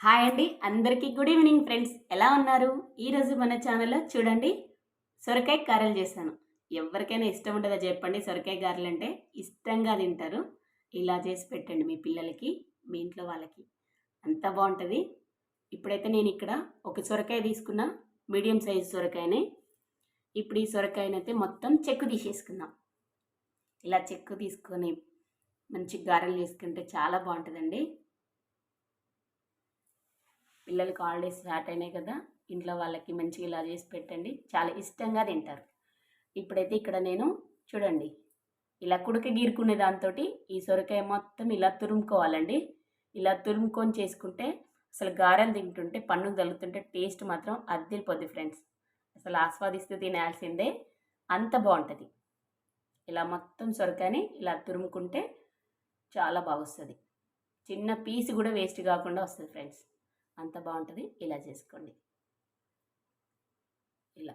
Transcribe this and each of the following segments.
Hi అండి. అందరికీ good evening friends. ఎలా ఉన్నారు? ఈరోజు మన ఛానల్లో చూడండి. సొరకాయ గారెలు చేశాను. ఎవరికైనా ఇష్టం ఉంటుందో చెప్పండి. సొరకాయ గారెలు అంటే ఇష్టంగా తింటారు. ఇలా చేసి పెట్టండి మీ పిల్లలకి మీ ఇంట్లో వాళ్ళకి. అంత బాగుంటుంది. ఇప్పుడైతే నేను ఇక్కడ ఒక సొరకాయ తీసుకున్న మీడియం సైజ్ సొరకాయని. ఇప్పుడు ఈ సొరకాయనైతే మొత్తం చెక్కు తీసేసుకుందాం. ఇలా చెక్కు తీసుకొని మంచి గారెలు చేసుకుంటే చాలా బాగుంటుందండి. పిల్లలకి హాలిడేస్ స్టార్ట్ అయినాయి కదా ఇంట్లో వాళ్ళకి మంచిగా ఇలా చేసి పెట్టండి. చాలా ఇష్టంగా తింటారు. ఇప్పుడైతే ఇక్కడ నేను చూడండి ఇలా కుడక గీరుకునే దాంతో ఈ సొరకాయ మొత్తం ఇలా తురుముకోవాలండి. ఇలా తురుముకొని చేసుకుంటే అసలు గారెలు తింటుంటే పన్ను తగులుతుంటే టేస్ట్ మాత్రం అద్దరిపోద్ది ఫ్రెండ్స్. అసలు ఆస్వాదిస్తూ తినాల్సిందే అంత బాగుంటుంది. ఇలా మొత్తం సొరకాయని ఇలా తురుముకుంటే చాలా బాగొస్తుంది. చిన్న పీస్ కూడా వేస్ట్ కాకుండా వస్తుంది ఫ్రెండ్స్. అంత బాగుంటుంది. ఇలా చేసుకోండి. ఇలా.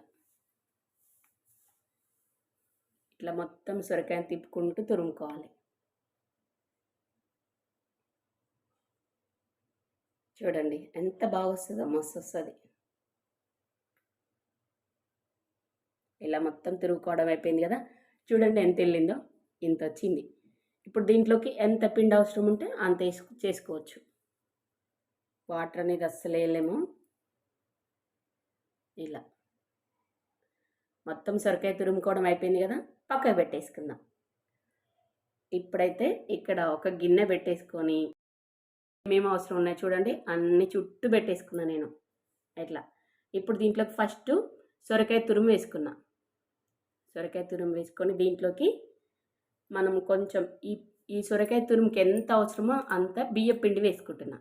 ఇట్లా మొత్తం సొరకాయని తిప్పుకుంటూ తురుముకోవాలి. చూడండి ఎంత బాగా వస్తుందో మస్తు వస్తుంది ఇలా మొత్తం తిరుగుకోవడం అయిపోయింది కదా. చూడండి ఎంత వెళ్ళిందో ఇంత వచ్చింది. ఇప్పుడు దీంట్లోకి ఎంత పిండి అవసరం ఉంటే అంత వేసుకు చేసుకోవచ్చు. వాటర్ అనేది అస్సలు వేయలేము. ఇలా. మొత్తం సొరకాయ తురుముకోవడం అయిపోయింది కదా పక్కకు పెట్టేసుకుందాం. ఇప్పుడైతే ఇక్కడ ఒక గిన్నె పెట్టేసుకొని ఏమేమి అవసరం ఉన్నాయి చూడండి అన్ని చుట్టూ పెట్టేసుకున్నా నేను. ఇట్లా ఇప్పుడు దీంట్లోకి ఫస్ట్ సొరకాయ తురుము వేసుకున్నా. సొరకాయ తురుము వేసుకొని దీంట్లోకి మనం కొంచెం ఈ ఈ సొరకాయ తురుముకి ఎంత అవసరమో అంత బియ్య పిండి వేసుకుంటున్నా.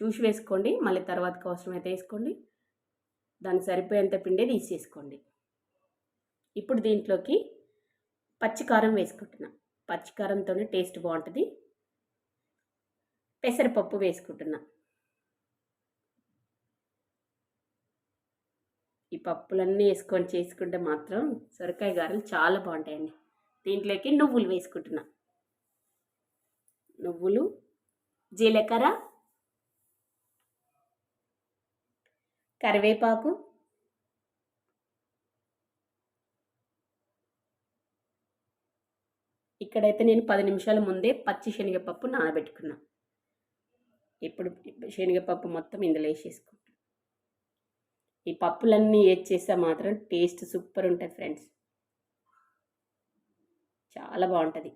చూసి వేసుకోండి. మళ్ళీ తర్వాతకి అవసరమైతే వేసుకోండి. దానికి సరిపోయేంత పిండి తీసేసుకోండి. ఇప్పుడు దీంట్లోకి పచ్చికారం వేసుకుంటున్నా. పచ్చికారంతో టేస్ట్ బాగుంటుంది. పెసరపప్పు వేసుకుంటున్నా. ఈ పప్పులన్నీ వేసుకొని చేసుకుంటే మాత్రం సొరకాయ గారెలు చాలా బాగుంటాయండి. దీంట్లోకి నువ్వులు వేసుకుంటున్నా. నువ్వులు జీలకర్ర కరివేపాకు. ఇక్కడైతే నేను పది నిమిషాల ముందే పచ్చి శనగపప్పు నానబెట్టుకున్నా. ఇప్పుడు శనగపప్పు మొత్తం ఇందులో వేసేసుకుంటాను ఈ పప్పులన్నీ వేసేస్తే మాత్రం టేస్ట్ సూపర్ ఉంటుంది ఫ్రెండ్స్. చాలా బాగుంటుంది.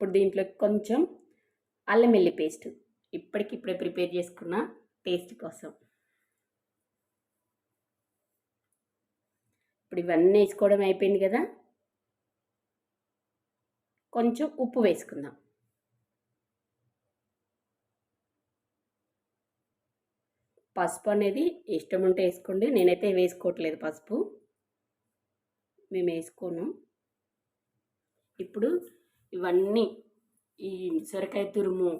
ఇప్పుడు దీంట్లో కొంచెం అల్లం వెల్లి పేస్ట్. ఇప్పటికిప్పుడే ప్రిపేర్ చేసుకున్న టేస్ట్ కోసం. ఇప్పుడు ఇవన్నీ వేసుకోవడం అయిపోయింది కదా? కొంచెం ఉప్పు వేసుకుందాం. పసుపు అనేది ఇష్టం ఉంటే వేసుకోండి. నేనైతే వేసుకోవట్లేదు పసుపు. మేము వేసుకోను. ఇప్పుడు ఇవన్నీ ఈ సొరకాయ తురుము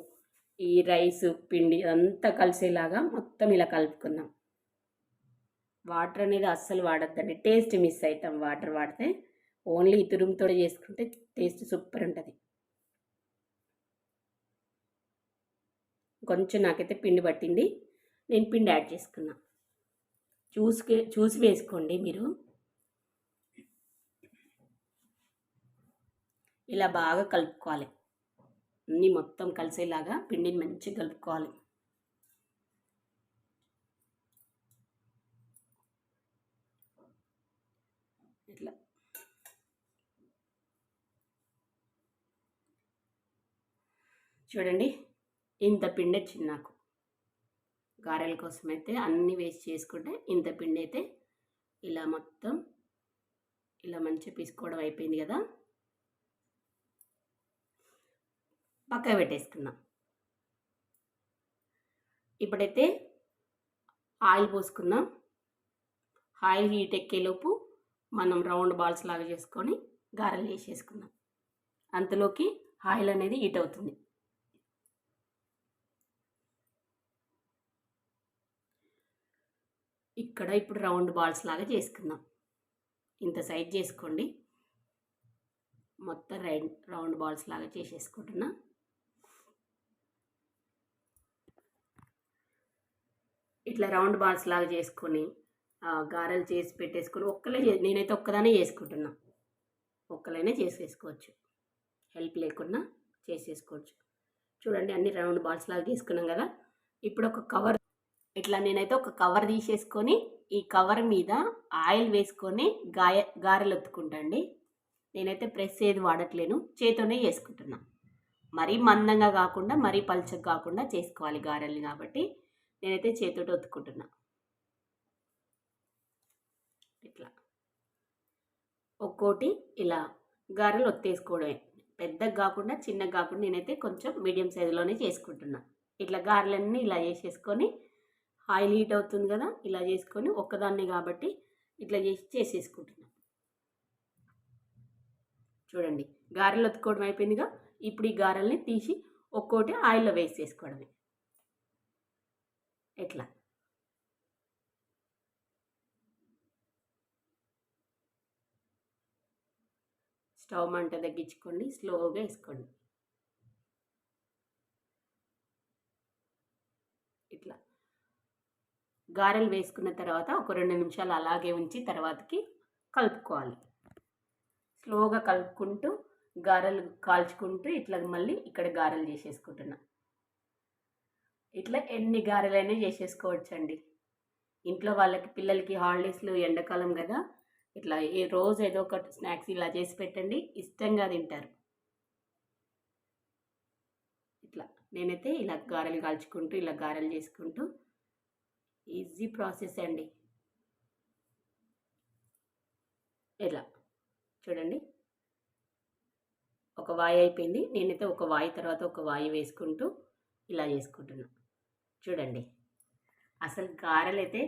ఈ రైస్ పిండి అంతా కలిసేలాగా మొత్తం ఇలా కలుపుకుందాం. వాటర్ అనేది అస్సలు వాడద్దండి. టేస్ట్ మిస్ అవుతాం వాటర్ వాడితే. ఓన్లీ తురుముతో చేసుకుంటే టేస్ట్ సూపర్ ఉంటుంది. కొంచెం నాకైతే పిండి పట్టింది. నేను పిండి యాడ్ చేసుకున్నా. చూసుకే చూసి వేసుకోండి మీరు. ఇలా బాగా కలుపుకోవాలి. అన్నీ మొత్తం కలిసేలాగా పిండిని మంచిగా కలుపుకోవాలి. ఇట్లా. చూడండి ఇంత పిండి వచ్చింది నాకు. గారెల కోసం అయితే అన్నీ వేస్ట్ చేసుకుంటే ఇంత పిండి అయితే ఇలా మొత్తం ఇలా మంచిగా పీసుకోవడం అయిపోయింది కదా. పక్క పెట్టేసుకున్నాం ఇప్పుడైతే ఆయిల్ పోసుకుందాం. ఆయిల్ హీట్ ఎక్కేలోపు మనం రౌండ్ బాల్స్ లాగా చేసుకొని గారెలు వేసేసుకుందాం అంతలోకి ఆయిల్ అనేది హీట్ అవుతుంది. ఇక్కడ ఇప్పుడు రౌండ్ బాల్స్ లాగా చేసుకుందాం. ఇంత సైజ్ చేసుకోండి. మొత్తం రౌండ్ రౌండ్ బాల్స్ లాగా చేసేసుకుంటున్నా. ఇట్లా రౌండ్ బాల్స్ లాగా చేసుకొని గారెలు చేసి పెట్టేసుకొని ఒక్కలే నేనైతే ఒక్కదానే చేసుకుంటున్నా. ఒక్కలైనా చేసేసుకోవచ్చు. హెల్ప్ లేకుండా చేసేసుకోవచ్చు. చూడండి అన్ని రౌండ్ బాల్స్ లాగా తీసుకున్నాం కదా. ఇప్పుడు ఒక కవర్ ఇట్లా నేనైతే ఒక కవర్ తీసేసుకొని ఈ కవర్ మీద ఆయిల్ వేసుకొని గాయ గారెలు ఒత్తుకుంటండి నేనైతే ప్రెస్ ఏది వాడట్లేను. చేతోనే చేసుకుంటున్నా. మరీ మందంగా కాకుండా మరీ పల్చగా కాకుండా చేసుకోవాలి గారెలు కాబట్టి. నేనైతే చేతితో ఒత్తుకుంటున్నా. ఇట్లా. ఒక్కోటి ఇలా గారెలు ఒత్తేసుకోవడమే. పెద్దగా కాకుండా చిన్నగా కాకుండా నేనైతే కొంచెం మీడియం సైజులోనే చేసుకుంటున్నా. ఇట్లా గారెలన్నీ ఇలా చేసేసుకొని ఆయిల్ హీట్ అవుతుంది కదా ఇలా చేసుకొని ఒక్కదాన్నే కాబట్టి ఇట్లా చేసి చేసేసుకుంటున్నా. చూడండి గారెలు ఒత్తుకోవడం అయిపోయిందిగా. ఇప్పుడు ఈ గారెల్ని తీసి ఒక్కోటి ఆయిల్లో వేసేసుకోవడమే. ఎట్లా? స్టవ్ మంట తగ్గించుకోండి స్లోగా వేసుకోండి. ఇట్లా. గారెలు వేసుకున్న తర్వాత ఒక రెండు నిమిషాలు అలాగే ఉంచి తర్వాతకి కలుపుకోవాలి. స్లోగా కలుపుకుంటూ గారెలు కాల్చుకుంటూ ఇట్లా మళ్ళీ ఇక్కడ గారెలు చేసేసుకుంటున్నా. ఇట్లా ఎన్ని గారెలైనా చేసేసుకోవచ్చండి. ఇంట్లో వాళ్ళకి పిల్లలకి హాలిడేస్లు ఎండాకాలం కదా. ఇట్లా ఏ రోజు ఏదో ఒక స్నాక్స్ ఇలా చేసి పెట్టండి. ఇష్టంగా తింటారు. ఇట్లా నేనైతే ఇలా గారెలు కాల్చుకుంటూ ఇలా గారెలు చేసుకుంటూ ఈజీ ప్రాసెస్ అండి. ఇలా చూడండి. ఒక వాయి అయిపోయింది. నేనైతే ఒక వాయి తర్వాత ఒక వాయి వేసుకుంటూ ఇలా చేసుకుంటున్నా. చూడండి. అసలు గారెలు అయితే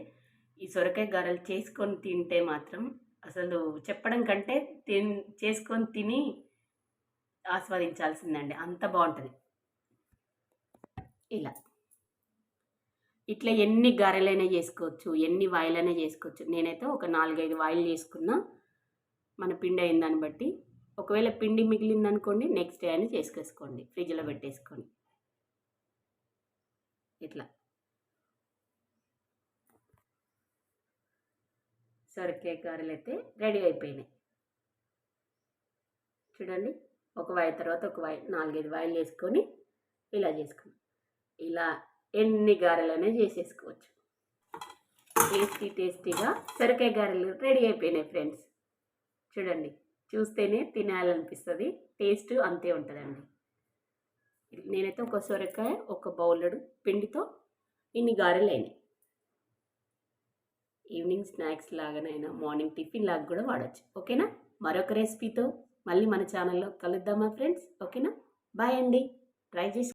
ఈ సొరకాయ గారెలు చేసుకొని తింటే మాత్రం అసలు చెప్పడం కంటే తిన్ చేసుకొని తిని ఆస్వాదించాల్సిందండి. అంత బాగుంటుంది. ఇలా. ఇట్లా ఎన్ని గారెలైనా చేసుకోవచ్చు ఎన్ని వాయిలైనా చేసుకోవచ్చు. నేనైతే ఒక నాలుగైదు వాయిల్ చేసుకున్నా. మన పిండి అయిన దాన్ని బట్టి. ఒకవేళ పిండి మిగిలిందనుకోండి నెక్స్ట్ డే అయినా చేసుకేసుకోండి. ఫ్రిడ్జ్లో పెట్టేసుకోండి ఇట్లా. సొరకాయ గారెలు అయితే రెడీ అయిపోయినాయి. చూడండి ఒక వాయి తర్వాత ఒక వాయి నాలుగైదు వాయిలు వేసుకొని ఇలా చేసుకున్నాం ఇలా ఎన్ని గారెలనే చేసేసుకోవచ్చు. టేస్టీ టేస్టీగా సొరకాయ గారెలు రెడీ అయిపోయినాయి ఫ్రెండ్స్. చూడండి చూస్తేనే తినాలనిపిస్తుంది టేస్ట్ అంతే ఉంటుందండి. నేనైతే ఒక సొరకాయ ఒక బౌలడు పిండితో ఇన్ని గారెలు అయినాయి ఈవినింగ్ స్నాక్స్ లాగానైనా మార్నింగ్ టిఫిన్ లాగా కూడా వాడచ్చు. ఓకేనా? మరొక రెసిపీతో మళ్ళీ మన ఛానల్లో కలుద్దామా ఫ్రెండ్స్. ఓకేనా? బాయ్ అండి. ట్రై చేసి